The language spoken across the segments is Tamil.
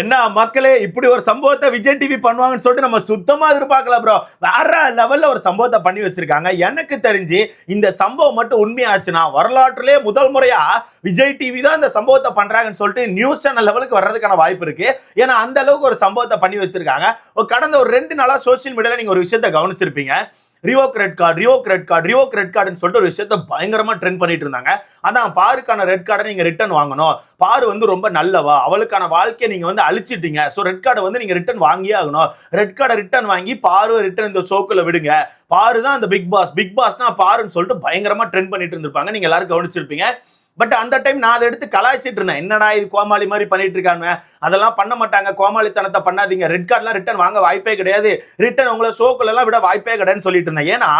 என்ன மக்களே இப்படி ஒரு சம்பவத்தை விஜய் டிவி பண்ணுவாங்கன்னு சொல்லிட்டு நம்ம சுத்தமா எதிர்பார்க்கல ப்ரோ வேற லெவல்ல ஒரு சம்பவத்தை பண்ணி வச்சிருக்காங்க. எனக்கு தெரிஞ்சு இந்த சம்பவம் மட்டும் உண்மையாச்சுன்னா வரலாற்றுலேயே முதல் முறையா விஜய் டிவி தான் இந்த சம்பவத்தை பண்றாங்கன்னு சொல்லிட்டு நியூஸ் சேனல் லெவலுக்கு வர்றதுக்கான வாய்ப்பு இருக்கு. ஏன்னா அந்த அளவுக்கு ஒரு சம்பவத்தை பண்ணி வச்சிருக்காங்க. கடந்த ஒரு ரெண்டு நாளா சோஷியல் மீடியால நீங்க ஒரு விஷயத்தை கவனிச்சிருப்பீங்க. Revoke red card revoke red card revoke red கார்டுன்னு சொல்லிட்டு ஒரு விஷயத்த பயங்கரமா ட்ரெண்ட் பண்ணிட்டு இருந்தாங்க. அதான் பாருக்கான ரெட் கார்டை நீங்க ரிட்டர்ன் வாங்கணும். பாரு வந்து ரொம்ப நல்லவா? அவளுக்கான வாழ்க்கையை நீங்க வந்து அழிச்சிட்டீங்க. ஸோ ரெட் கார்டை வந்து நீங்க ரிட்டர்ன் வாங்கியே ஆகணும். ரெட் கார்டை ரிட்டர்ன் வாங்கி பாரு ரிட்டர்ன் இந்த ஷோக்குள்ள விடுங்க. பாரு தான் அந்த பிக் பாஸ் பிக் பாஸ்னா பாருன்னு சொல்லிட்டு பயங்கரமா ட்ரெண்ட் பண்ணிட்டு இருந்திருப்பாங்க. நீங்க எல்லாரும் கவனிச்சிருப்பீங்க. பட் அந்த டைம் நான் அதை எடுத்து கலாய்ச்சிட்டு இருந்தேன். என்னடா இது கோமாளி மாதிரி பண்ணிட்டு இருக்காங்க அதெல்லாம் பண்ண மாட்டாங்க. கோமாளித்தனத்தை பண்ணாதீங்க. ரெட் கார்டுலாம் ரிட்டன் வாங்க வாய்ப்பே கிடையாது. ரிட்டன் உங்களை ஷோக்குள்ள விட வாய்ப்பே கிடையாதுன்னு சொல்லிட்டு இருந்தேன். ஏன்னா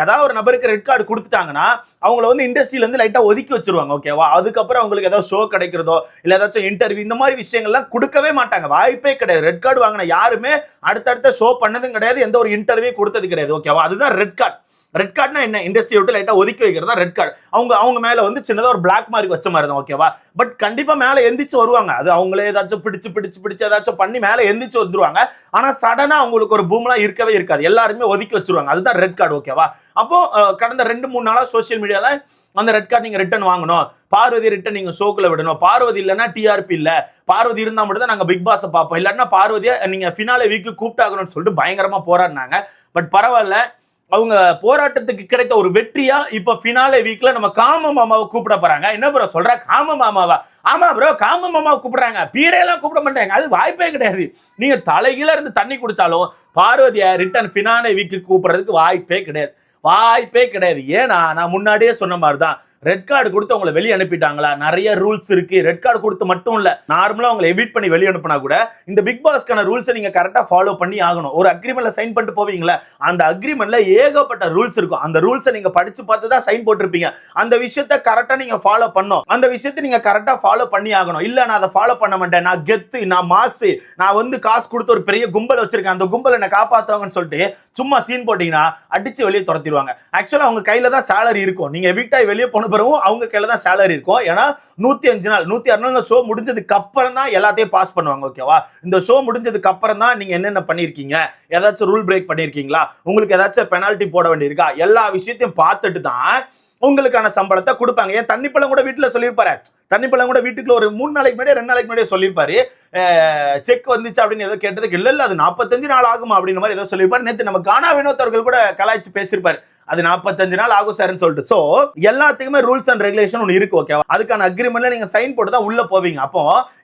ஏதாவது ஒரு நபருக்கு ரெட் கார்டு கொடுத்துட்டாங்கன்னா அவங்கள வந்து இண்டஸ்ட்ரியிலேருந்து லைட்டாக ஒதுக்கி வச்சிருவாங்க ஓகேவா அதுக்கப்புறம் அவங்களுக்கு ஏதாவது ஷோ கிடைக்கிறதோ இல்லை ஏதாச்சும் இன்டர்வியூ இந்த மாதிரி விஷயங்கள்லாம் கொடுக்கவே மாட்டாங்க. வாய்ப்பே கிடையாது. ரெட் கார்டு வாங்கின யாருமே அடுத்தடுத்த ஷோ பண்ணதும் கிடையாது. எந்த ஒரு இன்டர்வியூ கொடுத்தது கிடையாது ஓகேவா அதுதான் ரெட் கார்டு ரெட் கார்டுனா என்ன? இண்டஸ்ட்ரி விட்டு லைட்டா ஒதுக்கி வைக்கிறதா ரெட் கார்டு அவங்க அவங்க மேல வந்து சின்னதாக ஒரு பிளாக் மார்க் வச்ச மாதிரி தான் ஓகேவா பட் கண்டிப்பா மேல எந்திரிச்சு வருவாங்க. அது அவங்களே ஏதாச்சும் பிடிச்சு பிடிச்சு பிடிச்சு ஏதாச்சும் பண்ணி மேல எந்திரிச்சு வந்துருவாங்க. ஆனா சடனா அவங்களுக்கு ஒரு பூம்லாம் இருக்கவே இருக்காது. எல்லாருமே ஒதுக்கி வச்சிருவாங்க. அதுதான் ரெட் கார்டு ஓகேவா அப்போ கடந்த ரெண்டு மூணு நாளா சோஷியல் மீடியால அந்த ரெட் கார்டு நீங்க ரிட்டர்ன் வாங்கணும். பார்வதி ரிட்டன் நீங்க ஷோக்கில் விடணும். பார்வதி இல்லைன்னா டிஆர்பி இல்லை. பார்வதி இருந்தா மட்டும் தான் நாங்க பிக் பாஸை பார்ப்போம். இல்லைன்னா பார்வதியை நீங்க ஃபினாலே வீக்கு கூப்பிட்டாகணும்னு சொல்லிட்டு பயங்கரமா போராடினாங்க. பட் பரவாயில்ல. அவங்க போராட்டத்துக்கு கிடைத்த ஒரு வெற்றியா இப்ப பினாலே வீக்ல நம்ம காம மாமாவை கூப்பிட போறாங்க. என்ன ப்ரோ சொல்ற? காம மாமாவா? ஆமா ப்ரோ காம மாமாவை கூப்பிடுறாங்க. பீடையெல்லாம் கூப்பிட மாட்டாங்க. அது வாய்ப்பே கிடையாது. நீங்க தலைகீழ இருந்து தண்ணி குடிச்சாலும் பார்வதியை ரிட்டர்ன் பினாலே வீக்கு கூப்பிடுறதுக்கு வாய்ப்பே கிடையாது. வாய்ப்பே கிடையாது. ஏன்னா நான் முன்னாடியே சொன்ன மாதிரி தான் ரெட் கார்டு கொடுத்து அவங்களை வெளியே அனுப்பிட்டாங்களா? நிறைய ரூல்ஸ் இருக்கு. ரெட் கார்டு கொடுத்து மட்டும் இல்ல நார்மலா அவங்களை எவிட் பண்ணி வெளியே அனுப்பினா கூட இந்த பிக் பாஸ்க்கான ரூல்ஸை நீங்க கரெக்டா ஃபாலோ பண்ணி ஆகணும். ஒரு அக்ரிமெண்ட்ல சைன் பண்ணிட்டு போவீங்களா அந்த அக்ரிமெண்ட்ல ஏகப்பட்ட ரூல்ஸ் இருக்கும். அந்த ரூல்ஸை நீங்க படிச்சு பார்த்து தான் சைன் போட்டிருப்பீங்க. அந்த விஷயத்த கரெக்டா நீங்க ஃபாலோ பண்ணணும். அந்த விஷயத்தை நீங்க கரெக்டா ஃபாலோ பண்ணி ஆகணும். இல்ல நான் அதை ஃபாலோ பண்ண மாட்டேன். நான் கெத்து நான் மாசு நான் வந்து காசு கொடுத்து ஒரு பெரிய கும்பல் வச்சிருக்கேன். அந்த கும்பல் என்ன காப்பாத்துவாங்கன்னு சொல்லிட்டு சும்மா சீன் போட்டீங்கன்னா அடிச்சு வெளியே துரத்திடுவாங்க. ஆக்சுவலா அவங்க கையில தான் சேலரி இருக்கும். நீங்க வீட்டாய் வெளியே போன பிறகும் அவங்க கையில தான் சேலரி இருக்கும். ஏன்னா நூத்தி அஞ்சு நாள் நூத்தி ஆறு நாள் ஷோ முடிஞ்சதுக்கு அப்புறம் தான் எல்லாத்தையும் பாஸ் பண்ணுவாங்க ஓகேவா இந்த ஷோ முடிஞ்சதுக்கு அப்புறம் தான் நீங்க என்னென்ன பண்ணியிருக்கீங்க ஏதாச்சும் ரூல் பிரேக் பண்ணியிருக்கீங்களா உங்களுக்கு ஏதாச்சும் பெனால்ட்டி போட வேண்டியிருக்கா? எல்லா விஷயத்தையும் பார்த்துட்டு தான் உங்களுக்கான சம்பளத்தை கொடுப்பாங்க. ஏன் தண்ணி பழம் கூட வீட்டில் சொல்லியிருப்பாரு. தண்ணி பழம் கூட வீட்டுக்குள்ள ஒரு மூணு நாளைக்கு முன்னாடி ரெண்டு நாளைக்கு முன்னாடியே சொல்லியிருப்பாரு. செக் வந்துச்சு அப்படின்னு ஏதோ கேட்டதுக்கு இல்ல இல்ல அது நாற்பத்தஞ்சு நாள் ஆகும் அப்படின்ற மாதிரி ஏதோ சொல்லியிருப்பாரு. நேற்று நம்ம கானா வினோத் அவர்கள் கூட கலாய்ச்சி பேசியிருப்பாரு. அது நாற்பத்தஞ்சு நாள் ஆகும் சார்னு சொல்லிட்டு. ஸோ எல்லாத்துக்குமே ரூல்ஸ் அண்ட் ரெகுலேஷன் ஒன்று இருக்கு ஓகேவா அதுக்கான அக்ரிமெண்ட்ல நீங்க சைன் போட்டு தான் உள்ள போவீங்க. அப்போ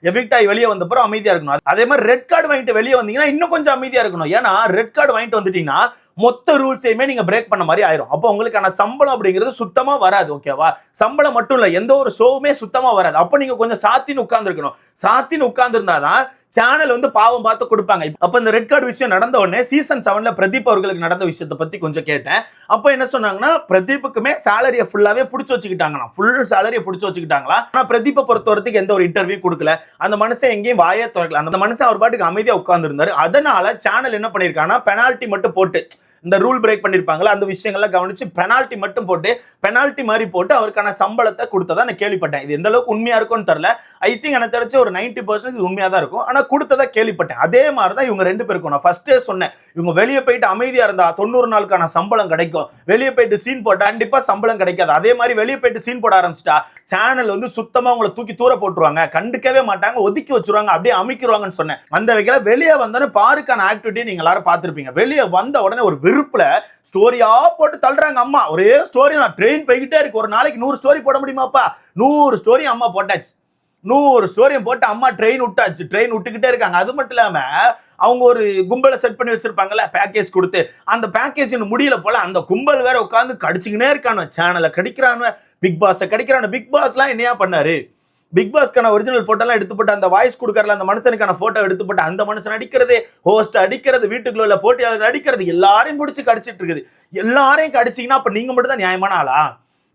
எவிக்ட் ஆகி வெளியே வந்தப்பறம் அமைதியா இருக்கணும். அதே மாதிரி ரெட் கார்டு வாங்கிட்டு வெளியே வந்தீங்கன்னா இன்னும் கொஞ்சம் அமைதியா இருக்கணும். ஏன்னா ரெட் கார்டு வாங்கிட்டு வந்துட்டீங்கன்னா மொத்த ரூல்ஸையுமே நீங்க பிரேக் பண்ண மாதிரி ஆயிரும். அப்போ உங்களுக்கான சம்பளம் அப்படிங்கிறது சுத்தமா வராது ஓகேவா சம்பளம் மட்டும் இல்ல எந்த ஒரு ஷோவுமே சுத்தமா வராது. அப்போ நீங்க கொஞ்சம் சாத்தின்னு உட்கார்ந்துருக்கணும். சாத்தின்னு உட்கார்ந்துருந்தாதான் சேனல் வந்து பாவம் பார்த்து கொடுப்பாங்க. அப்ப இந்த ரெட் கார்டு விஷயம் நடந்த உடனே சீசன் செவன்ல பிரதீப் அவர்களுக்கு நடந்த விஷயத்தை பத்தி கொஞ்சம் கேட்டேன். அப்போ என்ன சொன்னாங்கன்னா பிரதீப்புக்குமே சேலரியை ஃபுல்லாவே பிடிச்சி வச்சுக்கிட்டாங்களாம். ஃபுல் சேலரியை பிடிச்சி வச்சுக்கிட்டாங்களா ஆனா பிரதீப்பை பொறுத்த வரத்துக்கு எந்த ஒரு இன்டர்வியூ கொடுக்கல. அந்த மனுஷன் எங்கேயும் வாயே திறக்கல. அந்த மனுஷன் அவர் பாட்டுக்கு அமைதியா உட்கார்ந்துருந்தாரு. அதனால சேனல் என்ன பண்ணிருக்காங்கன்னா பெனால்ட்டி மட்டும் போட்டு இந்த ரூல் பிரேக் பண்ணியிருப்பாங்களா அந்த விஷயங்கள்லாம் கவனிச்சு பெனால்ட்டி மட்டும் போட்டு பெனால்ட்டி மாதிரி போட்டு அவருக்கான சம்பளத்தை கொடுத்ததா நான் கேள்விப்பட்டேன். இது எந்த அளவுக்கு உண்மையா இருக்கும்னு தெரியல. ஐ திங்க் எனக்கு தெரிஞ்ச ஒரு நைன்டி பர்சன்ட் இது உண்மையா தான் இருக்கும். ஆனால் கொடுத்ததா கேள்விப்பட்டேன். அதே மாதிரி தான் இவங்க ரெண்டு பேருக்கும் நான் ஃபர்ஸ்டே சொன்னேன். இவங்க வெளியே போயிட்டு அமைதியா இருந்தா தொண்ணூறு நாளுக்கான சம்பளம் கிடைக்கும். வெளியே போயிட்டு சீன் போட்டா கண்டிப்பா சம்பளம் கிடைக்காது. அதே மாதிரி வெளியே போயிட்டு சீன் போட ஆரம்பிச்சிட்டா சேனல் வந்து சுத்தமா உங்களை தூக்கி தூர போட்டுருவாங்க. கண்டுக்கவே மாட்டாங்க. ஒதுக்கி வச்சிருவாங்க. அப்படியே அமைக்கிருவாங்கன்னு சொன்னேன். அந்த வகையில வெளியே வந்தோடனே பாருக்கான ஆக்டிவிட்டி நீங்க எல்லாரும் பார்த்துருப்பீங்க. வெளியே வந்த உடனே ஒரு நெருப்புல ஸ்டோரியா போட்டு தள்ளுறாங்க அம்மா. ஒரே ஸ்டோரி தான். ட்ரெயின் போய்கிட்டே இருக்கு. ஒரு நாளைக்கு நூறு ஸ்டோரி போட முடியுமாப்பா? நூறு ஸ்டோரி அம்மா போட்டாச்சு. நூறு ஸ்டோரியும் போட்டு அம்மா ட்ரெயின் விட்டாச்சு. ட்ரெயின் விட்டுக்கிட்டே இருக்காங்க. அது மட்டும் இல்லாமல் அவங்க ஒரு கும்பலை செட் பண்ணி வச்சிருப்பாங்கல்ல பேக்கேஜ் கொடுத்து. அந்த பேக்கேஜ் முடியல போல அந்த கும்பல் வேற உட்காந்து கடிச்சுக்கினே இருக்கானு சேனலை கடிக்கிறானு பிக் பாஸை கடிக்கிறானு பிக் பாஸ்லாம் என்னையா பண்ணாரு? பிக் பாஸ்க்கான ஒரிஜினல் போட்டோலாம் எடுத்து போட்டு அந்த வாய்ஸ் கொடுக்கறல அந்த மனுஷனுக்கான போட்டோ எடுத்து போட்டு அந்த மனுஷன் அடிக்கிறது ஹோஸ்ட் அடிக்கிறது வீட்டுக்குள்ள உள்ள போட்டியாளர் அடிக்கிறது எல்லாரையும் பிடிச்சி கடிச்சிட்டு இருக்குது. எல்லாரையும் கடிச்சிங்கன்னா அப்ப நீங்க மட்டும் தான் நியாயமான ஆளா?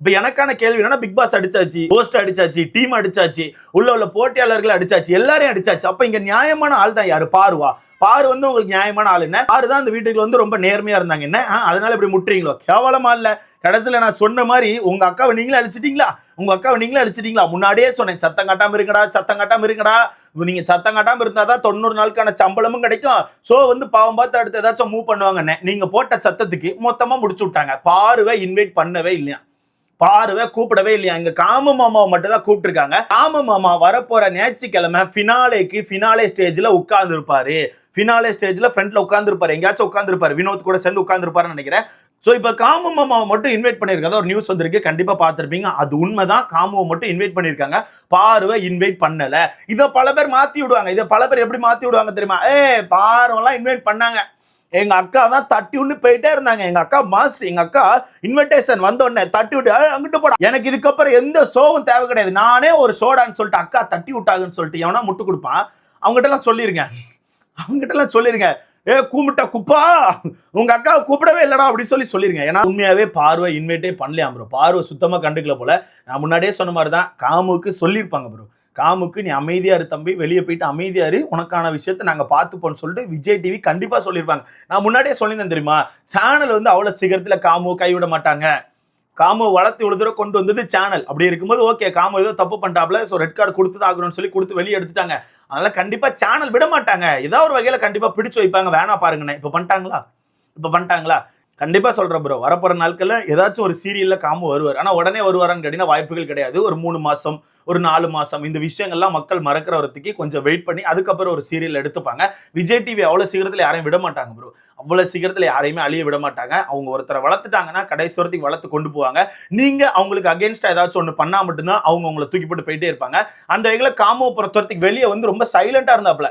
இப்போ எனக்கான கேள்வி என்னன்னா பிக் பாஸ் அடிச்சாச்சு போஸ்ட் அடிச்சாச்சு டீம் அடிச்சாச்சு உள்ள உள்ள போட்டியாளர்கள் அடிச்சாச்சு எல்லாரையும் அடிச்சாச்சு. அப்போ இங்கே நியாயமான ஆள் தான் யாரு? பாருவா. பாரு வந்து உங்களுக்கு நியாயமான ஆள் என்ன? பாரு தான் அந்த வீட்டுக்கு வந்து ரொம்ப நேர்மையா இருந்தாங்க. என்ன? அதனால இப்படி முட்டுறீங்களோ? கேவலமா இல்ல. கடைசியில நான் சொன்ன மாதிரி உங்க அக்காவை நீங்களே அழிச்சிட்டீங்களா? உங்க அக்காவை நீங்களே அழிச்சிட்டீங்களா? முன்னாடியே சொன்னேன் சத்தம் காட்டாம இருக்கடா சத்தம் காட்டாம இருக்கடா. நீங்க சத்தம் காட்டாம இருந்தாதான் தொண்ணூறு நாளுக்கான சம்பளமும் கிடைக்கும். சோ வந்து பாவம் பார்த்து அடுத்து ஏதாச்சும் மூவ் பண்ணுவாங்கண்ணே நீங்க போட்ட சத்தத்துக்கு மொத்தமா முடிச்சு விட்டாங்க. பார்வை இன்வைட் பண்ணவே இல்லையா? பார்வை கூப்பிடவே இல்லையா? இங்க காம மாமாவை மட்டும் தான் கூப்பிட்டுருக்காங்க. காம மாமா வரப்போற ஞாயிற்றுக்கிழமை ஃபினாலேக்கு ஃபினாலே ஸ்டேஜ்ல உட்கார்ந்து இருப்பாரு ஃபினாலே ஸ்டேஜில் ஃப்ரண்ட்ல உட்காந்துருப்பாரு எங்கேயாச்சும் உட்காந்துருப்பாரு வினோத் கூட சேர்ந்து உட்காந்துருப்பாருன்னு நினைக்கிறேன். ஸோ இப்போ காமு மாமாவை மட்டும் இன்வைட் பண்ணியிருக்காங்க. ஒரு நியூஸ் வந்திருக்கு. கண்டிப்பாக பார்த்துருப்பீங்க. அது உண்மை தான் காமுவை மட்டும் இன்வைட் பண்ணியிருக்காங்க. பார்வை இன்வைட் பண்ணலை. இதை பல பேர் மாற்றி விடுவாங்க. இதை பல பேர் எப்படி மாற்றி விடுவாங்க தெரியுமா? ஏ பார்வெல்லாம் இன்வைட் பண்ணாங்க. எங்க அக்கா தான் தட்டி ஒன்று போயிட்டே இருந்தாங்க. எங்க அக்கா மாஸ் எங்க அக்கா இன்விடேஷன் வந்த உடனே தட்டி விட்டு அங்கிட்டு போட. எனக்கு இதுக்கப்புறம் எந்த ஷோவும் தேவை கிடையாது நானே ஒரு சோடான்னு சொல்லிட்டு அக்கா தட்டி விட்டாங்கன்னு சொல்லிட்டு எவனா முட்டு கொடுப்பான்? அவங்ககிட்ட எல்லாம் அவங்ககிட்டலாம் அவங்ககிட்ட எல்லாம் சொல்லிருங்க. ஏ கூமிட்ட குப்பா? உங்க அக்கா கூப்பிடவே இல்லடா அப்படின்னு சொல்லி சொல்லிருங்க. ஏன்னா உண்மையாவே பார்வை இன்வைட்டே பண்ணலையா ப்ரோ பார்வை சுத்தமா கண்டுக்கல போல. நான் முன்னாடியே சொன்ன மாதிரி தான் காமுக்கு சொல்லியிருப்பாங்க ப்ரோ காமுக்கு நீ அமைதியா இரு தம்பி வெளியே போயிட்டு அமைதியா இரு. உனக்கான விஷயத்தை நாங்க பார்த்துப்போம்னு சொல்லிட்டு விஜய் டிவி கண்டிப்பா சொல்லியிருப்பாங்க. நான் முன்னாடியே சொல்லியிருந்தேன் தெரியுமா? சேனல் வந்து அவ்வளவு சீக்கிரத்துல காமு கைவிட மாட்டாங்க. காமு வளர்த்து இவ்வளோ தூரம் கொண்டு வந்தது சேனல் அப்படி இருக்கும்போது ஓகே காமு ஏதோ தப்பு பண்ணிட்டாப்ல ஸோ ரெட் கார்டு கொடுத்து ஆகணும்னு சொல்லி கொடுத்து வெளியே எடுத்துட்டாங்க. அதனால கண்டிப்பாக சேனல் விட மாட்டாங்க. ஏதாவது ஒரு வகையில் கண்டிப்பாக பிடிச்சு வைப்பாங்க. வேணா பாருங்கண்ணே இப்போ பண்ணிட்டாங்களா? இப்போ பண்ணிட்டாங்களா? கண்டிப்பாக சொல்கிறேன் ப்ரோ வரப்போகிற நாட்களில் ஏதாச்சும் ஒரு சீரியலில் காமு வருவார். ஆனால் உடனே வருவாரான்னு கேட்டிங்கன்னா வாய்ப்புகள் கிடையாது. ஒரு மூணு மாதம் ஒரு நாலு மாசம் இந்த விஷயங்கள்லாம் மக்கள் மறக்கிற வரத்துக்கு கொஞ்சம் வெயிட் பண்ணி அதுக்கப்புறம் ஒரு சீரியல் எடுத்துப்பாங்க. விஜய் டிவி அவ்வளவு சீக்கிரத்துல யாரையும் விட மாட்டாங்க ப்ரோ அவ்வளவு சீக்கிரத்துல யாரையுமே அழிய விட மாட்டாங்க. அவங்க ஒருத்தரை வளர்த்துட்டாங்கன்னா கடைசி வரைக்கும் வளர்த்து கொண்டு போவாங்க. நீங்க அவங்களுக்கு அகேன்ஸ்டா ஏதாச்சும் ஒன்று பண்ணா மட்டும்தான் அவங்க உங்களை தூக்கி போட்டு போயிட்டே இருப்பாங்க. அந்த வகையில காமோ பொறுத்த வெளியே வந்து ரொம்ப சைலண்டா இருந்தாப்ல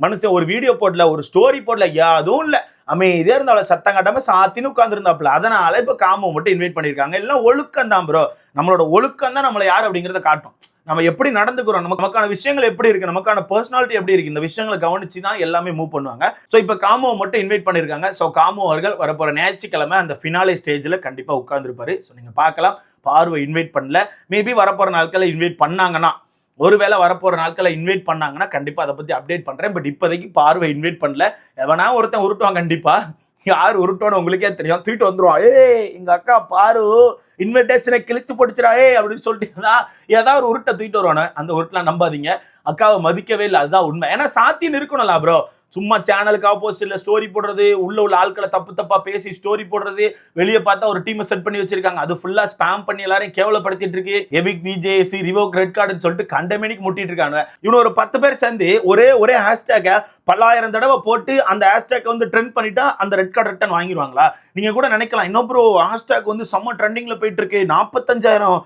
மனுஷன் ஒரு வீடியோ போடல ஒரு ஸ்டோரி போடல யாதும் இல்ல. அமைதியா இருந்தாலும் சத்தம் கட்டாம சாத்தின்னு உட்காந்துருந்தாப்ல அதனால இப்ப காமோ மட்டும் இன்வைட் பண்ணிருக்காங்க எல்லாம் ஒழுக்கம் தான் ப்ரோ நம்மளோட ஒழுக்கம் தான் நம்மளை யார் அப்படிங்கறத காட்டும். நம்ம எப்படி நடந்துக்கிறோம்? நமக்கு நமக்கான விஷயங்கள் எப்படி இருக்கு? நமக்கான பர்சனாலிட்டி எப்படி இருக்கு? இந்த விஷயங்களை கவனிச்சு தான் எல்லாமே மூவ் பண்ணுவாங்க. ஸோ இப்போ காமோ மட்டும் இன்வைட் பண்ணியிருக்காங்க ஸோ காமோ அவர்கள் வரப்போற ஞாயிற்றுக்கிழமை அந்த ஃபினாலே ஸ்டேஜில் கண்டிப்பாக உட்காந்துருப்பாரு ஸோ நீங்கள் பார்க்கலாம். பார்வை இன்வைட் பண்ணல. மேபி வரப்போற நாட்களில் இன்வைட் பண்ணாங்கன்னா ஒருவேளை வரப்போகிற நாட்களை இன்வைட் பண்ணாங்கன்னா கண்டிப்பாக அதை பற்றி அப்டேட் பண்ணுறேன் பட் இப்போதைக்கு பார்வை இன்வைட் பண்ணல. எவனா ஒருத்தன் உருட்டுவான் கண்டிப்பாக யார் உருட்டோன்னு உங்களுக்கே தெரியும். தூக்கிட்டு வந்துடும் ஏ எங்க அக்கா பாரு இன்விடேஷனை கிழிச்சு போட்டுச்சுடா ஏ அப்படின்னு சொல்லிட்டீங்கன்னா ஏதாவது ஒரு உருட்டை தூக்கிட்டு வருவானே. அந்த உருட்டெலாம் நம்பாதீங்க. அக்காவை மதிக்கவே இல்லை. அதுதான் உண்மை. ஏன்னா சாத்தியம் இருக்கணும்ல ப்ரோ சும்மா சேனலுக்கு ஆப்போசிட்ல ஸ்டோரி போடுறது உள்ள உள்ள ஆட்களை தப்பு தப்பா பேசி ஸ்டோரி போடுறது வெளியே பார்த்தா ஒரு டீமை செட் பண்ணி வச்சிருக்காங்க. அது ஃபுல்லா ஸ்பேம் பண்ணி எல்லாரையும் கேவலப்படுத்திட்டு இருக்கு. எவிக் விஜேசி ரிவோக் ரெட் கார்டுன்னு சொல்லிட்டு கண்டமேனிக்கு முட்டிட்டு இருக்காங்க. இவனு ஒரு பத்து பேர் சேர்ந்து ஒரே ஒரே ஹேஷ்டேக்கை பல்லாயிரம் தடவை போட்டு அந்த ஹேஷ்டேக் வந்து ட்ரெண்ட் பண்ணிட்டா அந்த ரெட் கார்டு ரிட்டர்ன் வாங்கிடுவாங்களா? நீங்க கூட நினைக்கலாம். இன்னும் ப்ரோ ஹேஷ்டேக் வந்து செம்ம ட்ரெண்டிங்ல போயிட்டு இருக்கு. நாற்பத்தஞ்சாயிரம்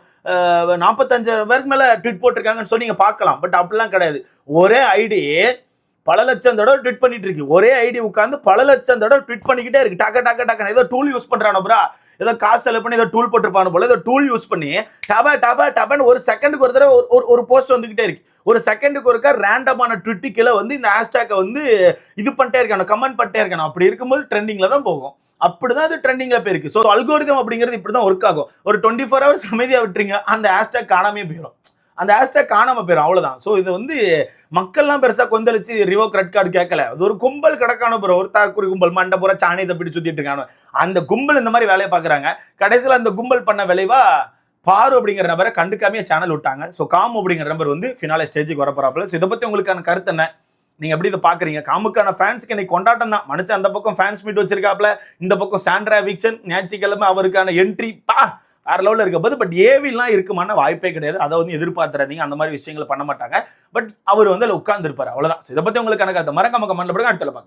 நாற்பத்தஞ்சாயிரம் பேருக்கு மேல ட்விட் போட்டிருக்காங்கன்னு சொல்லி நீங்க பார்க்கலாம். பட் அப்படிலாம் கிடையாது. ஒரே ஐடி பல லட்சம் தடவை ட்வீட் பண்ணிட்டு இருக்கு. ஒரே ஐடி உட்காந்து பல லட்சம் தடவை ட்வீட் பண்ணிக்கிட்டே இருக்கு. டக்க டக்க டக்குன்னு ஏதோ டூல் யூஸ் பண்றானோ ப்ரா ஏதோ காசு செலவு பண்ணி ஏதோ டூல் போட்டிருப்பானு போல. ஏதோ டூல் யூஸ் பண்ணி டப டப டபன்னு ஒரு செகண்டுக்கு ஒரு தடவை ஒரு- ஒரு போஸ்ட் வந்துகிட்டே இருக்கு. ஒரு செகண்டுக்கு ஒருக்கா ரேண்டமான ட்விட்டு கீழே வந்து இந்த ஹேஷ்டேக்கை வந்து இது பண்ணிட்டே இருக்கானோ கமெண்ட் பண்ணிட்டே இருக்கானோ. அப்படி இருக்கும்போது ட்ரெண்டிங்கில் தான் போகும். அப்படிதான் அது ட்ரெண்டிங்ல போயிருக்கு. ஸோ அல்கோரிதம் அப்படிங்கிறது இப்படி தான் ஒர்க் ஆகும். ஒரு டுவெண்ட்டி ஃபோர் ஹவர்ஸ் அமைதியாக விட்டுறீங்க அந்த ஹேஷ்டேக் காணாமே போயிடும் அந்த ஹேஷ்டேக் காணாம போயிடும் அவ்வளவுதான். ஸோ இது வந்து மக்கள்லாம் பெருசா கொந்தளிச்சு ரிவோக் ரெட் கார்டு கேட்கல. அது ஒரு கும்பல் கிடக்கான ப்ரோ ஒரு தாக்குறி கும்பல் மண்டை பூரா சாணி தப்பிட்டு சுத்திட்டு இருக்கானு. அந்த கும்பல் இந்த மாதிரி வேலையை பாக்குறாங்க கடைசியில் அந்த கும்பல் பண்ண விளைவா பாரு அப்படிங்கிற நபரை கண்டுக்காமையே சேனல் விட்டாங்க. ஸோ காம் அப்படிங்கிற நபர் வந்து ஃபினாலே ஸ்டேஜுக்கு வரப்போறாப்புல. ஸோ இதை பத்தி உங்களுக்கான கருத்து என்ன? நீங்கள் எப்படி இதை பார்க்குறீங்க? காமுக்கான ஃபேன்ஸ்க்கு இன்னைக்கு கொண்டாட்டம் தான். மனுஷன் அந்த பக்கம் ஃபேன்ஸ் மீட் வச்சிருக்காப்ல இந்த பக்கம் சாண்ட்ரா விக்சன் ஞாயிற்றுக்கிழமை அவருக்கான என்ட்ரி பா! வேற லெவலில் இருக்க போது பட் ஏவிலாம் இருக்குமான வாய்ப்பே கிடையாது. அதை வந்து எதிர்பார்த்துறாதீங்க அந்த மாதிரி விஷயங்களை பண்ண மாட்டாங்க. பட் அவர் வந்து அதில் உட்காந்துருப்பார் அவ்வளோதான் இதை பற்றி உங்களுக்கு கணக்காக மறக்காம கமெண்ட்ல போடுங்க. அடுத்த பார்க்க